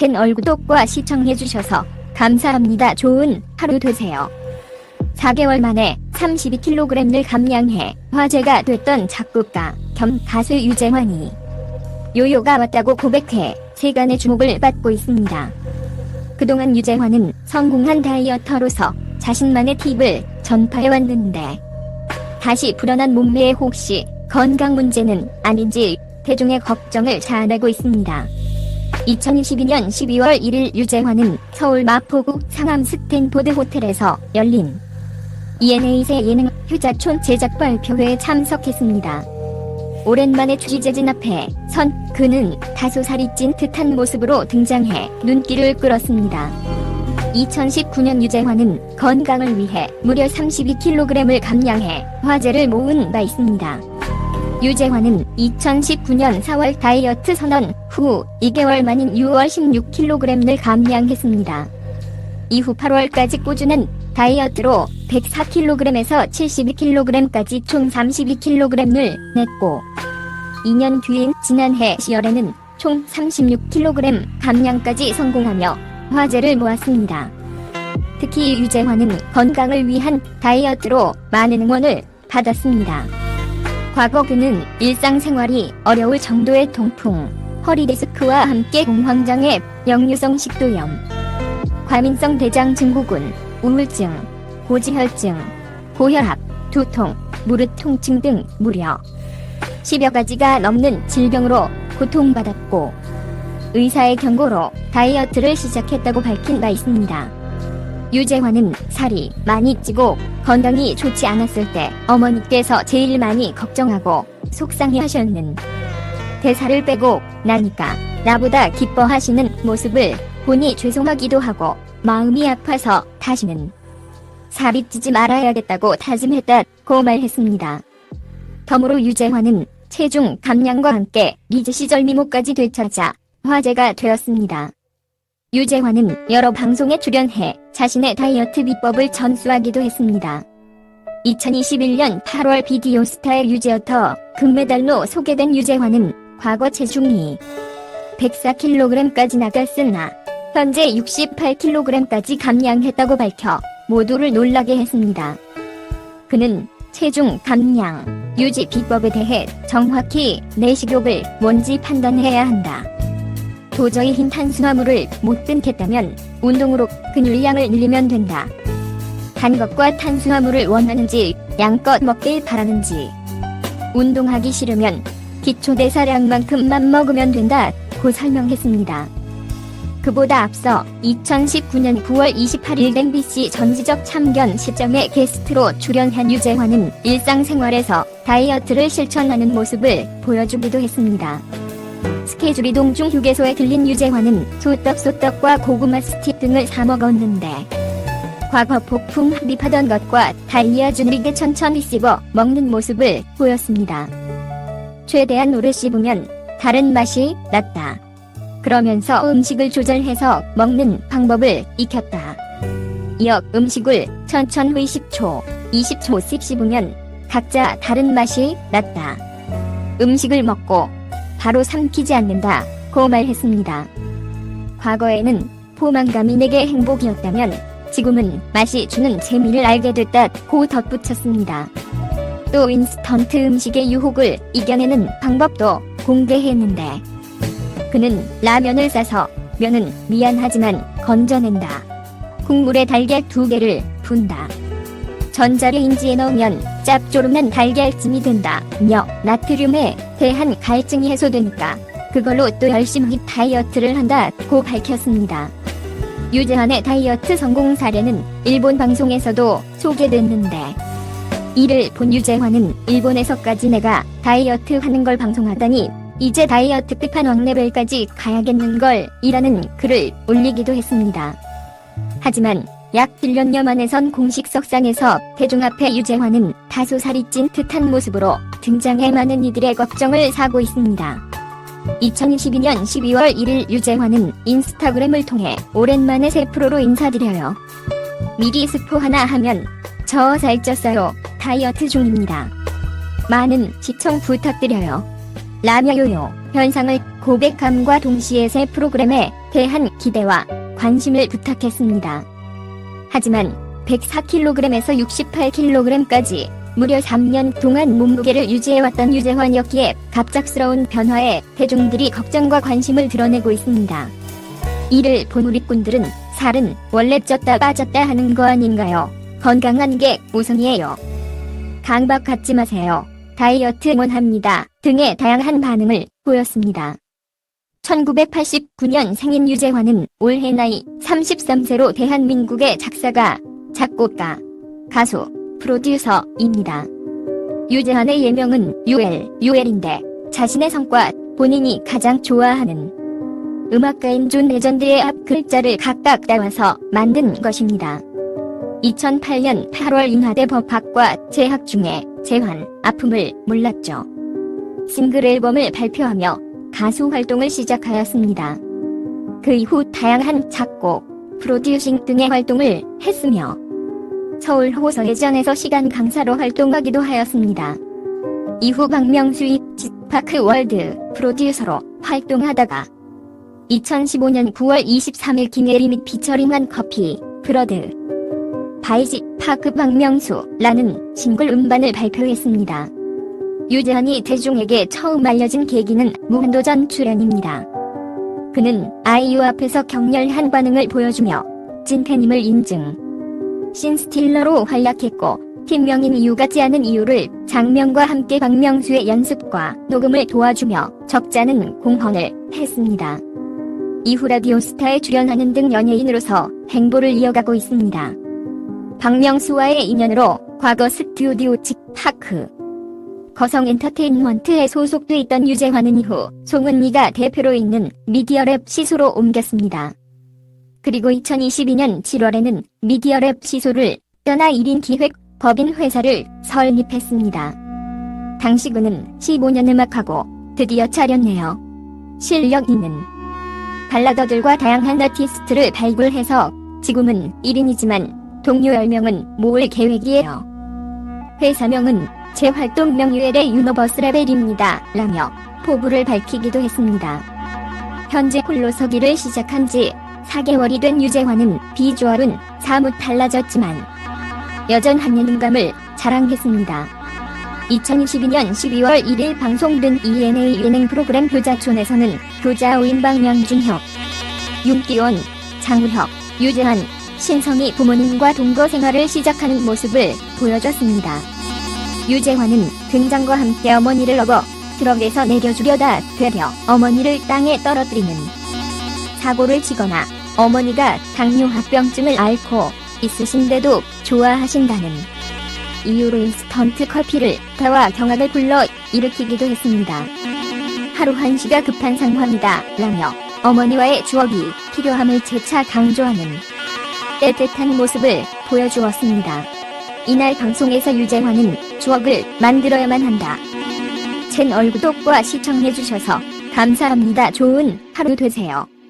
채널 구독과 시청해주셔서 감사합니다. 좋은 하루 되세요. 4개월 만에 32kg을 감량해 화제가 됐던 작곡가 겸 가수 유재환이 요요가 왔다고 고백해 세간의 주목을 받고 있습니다. 그동안 유재환은 성공한 다이어터로서 자신만의 팁을 전파해왔는데 다시 불어난 몸매에 혹시 건강 문제는 아닌지 대중의 걱정을 자아내고 있습니다. 2022년 12월 1일 유재환은 서울 마포구 상암 스탠포드 호텔에서 열린 ENA세 예능 휴자촌 제작 발표회에 참석했습니다. 오랜만에 취재진 앞에 선 그는 다소 살이 찐 듯한 모습으로 등장해 눈길을 끌었습니다. 2019년 유재환은 건강을 위해 무려 32kg을 감량해 화제를 모은 바 있습니다. 유재환은 2019년 4월 다이어트 선언 후 2개월 만인 6월 16kg을 감량했습니다. 이후 8월까지 꾸준한 다이어트로 104kg에서 72kg까지 총 32kg을 냈고 2년 뒤인 지난해 10월에는 총 36kg 감량까지 성공하며 화제를 모았습니다. 특히 유재환은 건강을 위한 다이어트로 많은 응원을 받았습니다. 과거 그는 일상생활이 어려울 정도의 통풍, 허리 디스크와 함께 공황장애, 역류성 식도염, 과민성 대장 증후군, 우울증, 고지혈증, 고혈압, 두통, 무릎 통증 등 무려 10여 가지가 넘는 질병으로 고통받았고 의사의 경고로 다이어트를 시작했다고 밝힌 바 있습니다. 유재환은 살이 많이 찌고 건강이 좋지 않았을 때 어머니께서 제일 많이 걱정하고 속상해 하셨는 대사를 빼고 나니까 나보다 기뻐하시는 모습을 보니 죄송하기도 하고 마음이 아파서 다시는 찌지 말아야겠다고 다짐했다고 말했습니다. 덤으로 유재환은 체중 감량과 함께 리즈 시절 미모까지 되찾아 화제가 되었습니다. 유재환은 여러 방송에 출연해 자신의 다이어트 비법을 전수하기도 했습니다. 2021년 8월 비디오 스타의 유재어터 금메달로 소개된 유재환은 과거 체중이 104kg까지 나갔으나 현재 68kg까지 감량했다고 밝혀 모두를 놀라게 했습니다. 그는 체중 감량, 유지 비법에 대해 정확히 내 식욕을 뭔지 판단해야 한다. 도저히 흰 탄수화물을 못 끊겠다면 운동으로 근육량을 늘리면 된다. 단 것과 탄수화물을 원하는지 양껏 먹길 바라는지 운동하기 싫으면 기초대사량만큼만 먹으면 된다 고 설명했습니다. 그보다 앞서 2019년 9월 28일 MBC 전지적 참견 시점에 게스트로 출연한 유재환은 일상생활에서 다이어트를 실천하는 모습을 보여주기도 했습니다. 스케줄 이동 중 휴게소에 들린 유재환은 소떡소떡과 고구마 스틱 등을 사 먹었는데 과거 폭풍 흡입하던 것과 달리아 준비게 천천히 씹어 먹는 모습을 보였습니다. 최대한 오래 씹으면 다른 맛이 났다. 그러면서 음식을 조절해서 먹는 방법을 익혔다. 이어 음식을 천천히 10초, 20초씩 씹으면 각자 다른 맛이 났다. 음식을 먹고 바로 삼키지 않는다 고 말했습니다. 과거에는 포만감이 내게 행복이었다면 지금은 맛이 주는 재미를 알게 됐다 고 덧붙였습니다. 또 인스턴트 음식의 유혹을 이겨내는 방법도 공개했는데 그는 라면을 싸서 면은 미안하지만 건져낸다. 국물에 달걀 두 개를 푼다. 전자레인지에 넣으면 짭조름한 달걀찜이 된다며 나트륨에 대한 갈증이 해소되니까 그걸로 또 열심히 다이어트를 한다고 밝혔습니다. 유재환의 다이어트 성공 사례는 일본 방송에서도 소개됐는데 이를 본 유재환은 일본에서까지 내가 다이어트 하는 걸 방송하다니 이제 다이어트 끝판왕 레벨까지 가야겠는걸 이라는 글을 올리기도 했습니다. 하지만 약 1년여 만에선 공식 석상에서 대중 앞에 유재환은 다소 살이 찐 듯한 모습으로 등장해 많은 이들의 걱정을 사고 있습니다. 2022년 12월 1일 유재환은 인스타그램을 통해 오랜만에 새 프로로 인사드려요. 미리 스포 하나 하면 저 살쪘어요. 다이어트 중입니다. 많은 시청 부탁드려요. 라며 요요 현상을 고백함과 동시에 새 프로그램에 대한 기대와 관심을 부탁했습니다. 하지만 104kg에서 68kg까지 무려 3년 동안 몸무게를 유지해왔던 유재환이었기에 갑작스러운 변화에 대중들이 걱정과 관심을 드러내고 있습니다. 이를 본 우리꾼들은 살은 원래 쪘다 빠졌다 하는 거 아닌가요? 건강한 게 우선이에요. 강박 갖지 마세요. 다이어트 응원합니다. 등의 다양한 반응을 보였습니다. 1989년 생인 유재환은 올해 나이 33세로 대한민국의 작사가, 작곡가, 가수, 프로듀서입니다. 유재환의 예명은 유엘, 유엘인데 자신의 성과 본인이 가장 좋아하는 음악가인 존 레전드의 앞 글자를 각각 따와서 만든 것입니다. 2008년 8월 인하대 법학과 재학 중에 재환, 아픔을 몰랐죠. 싱글 앨범을 발표하며 가수 활동을 시작하였습니다. 그 이후 다양한 작곡, 프로듀싱 등의 활동을 했으며 서울 호서예전에서 시간 강사로 활동하기도 하였습니다. 이후 박명수의 지파크 월드 프로듀서로 활동하다가 2015년 9월 23일 김예리 및 피처링한 커피, 브러드, 바이지 파크 박명수라는 싱글 음반을 발표했습니다. 유재환이 대중에게 처음 알려진 계기는 무한도전 출연입니다. 그는 아이유 앞에서 격렬한 반응을 보여주며 찐팬임을 인증. 신스틸러로 활약했고 팀명인 이유 같지 않은 이유를 장면과 함께 박명수의 연습과 녹음을 도와주며 적잖은 공헌을 했습니다. 이후 라디오스타에 출연하는 등 연예인으로서 행보를 이어가고 있습니다. 박명수와의 인연으로 과거 스튜디오 직파크 거성 엔터테인먼트에 소속돼 있던 유재환은 이후 송은미가 대표로 있는 미디어랩 시소로 옮겼습니다. 그리고 2022년 7월에는 미디어랩 시소를 떠나 1인 기획 법인 회사를 설립했습니다. 당시 그는 15년 음악하고 드디어 차렸네요. 실력 있는 발라더들과 다양한 아티스트를 발굴해서 지금은 1인이지만 동료 10명은 모을 계획이에요. 회사명은 제 활동명 유엘의 유노버스 레벨입니다. 라며 포부를 밝히기도 했습니다. 현재 홀로 서기를 시작한 지 4개월이 된 유재환은 비주얼은 사뭇 달라졌지만 여전한 예능감을 자랑했습니다. 2022년 12월 1일 방송된 ENA 예능 프로그램 교자촌에서는 교자오인 박명준혁, 윤기원, 장우혁, 유재환, 신성이 부모님과 동거 생활을 시작하는 모습을 보여줬습니다. 유재환은 등장과 함께 어머니를 업어 트럭에서 내려주려다 되려 어머니를 땅에 떨어뜨리는 사고를 치거나 어머니가 당뇨합병증을 앓고 있으신데도 좋아하신다는 이유로 인스턴트 커피를 대화 경악을 불러 일으키기도 했습니다. 하루 한시가 급한 상황이다 라며 어머니와의 추억이 필요함을 재차 강조하는 따뜻한 모습을 보여주었습니다. 이날 방송에서 유재환은 추억을 만들어야만 한다. 채널 구독과 시청해주셔서 감사합니다. 좋은 하루 되세요.